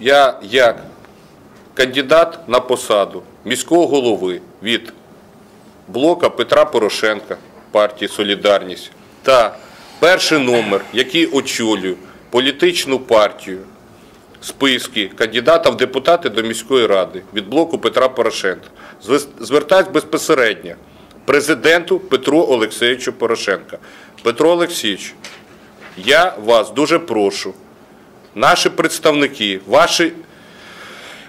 я як кандидат на посаду міського голови від блока Петра Порошенка партії Солідарність та перший номер, який очолює політичну партію списки кандидата в депутати до міської ради від блоку Петра Порошенка. Звертаюсь безпосередньо президенту Петру Олексійовичу Порошенка. Петро Олексійович, я вас дуже прошу, наші представники, ваші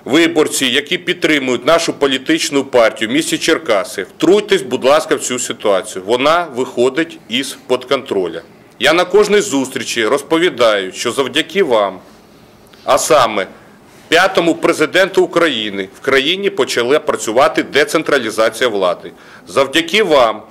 виборці, які підтримують нашу політичну партію в місті Черкаси, втруйтесь, будь ласка, в цю ситуацію. Вона виходить із під контроля. Я на кожній зустрічі розповідаю, що завдяки вам, а саме п'ятому президенту України в країні почала працювати децентралізація влади. Завдяки вам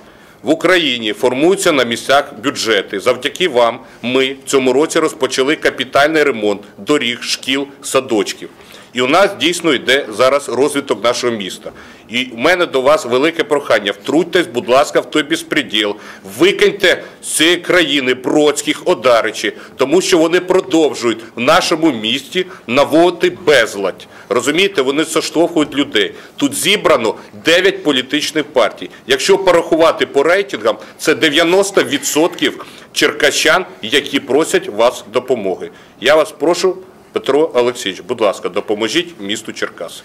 в Україні формуються на місцях бюджети. Завдяки вам ми в цьому році розпочали капітальний ремонт доріг, шкіл, садочків. І у нас дійсно йде зараз розвиток нашого міста. І в мене до вас велике прохання. Втрутьтесь, будь ласка, в той безпреділ. Викиньте з цієї країни Бродських, Одаричі, тому що вони продовжують в нашому місті наводити безладь. Розумієте, вони заштовхують людей. Тут зібрано 9 політичних партій. Якщо порахувати по рейтингам, це 90% черкащан, які просять вас допомоги. Я вас прошу, Петро Олексійович, будь ласка, допоможіть місту Черкаси.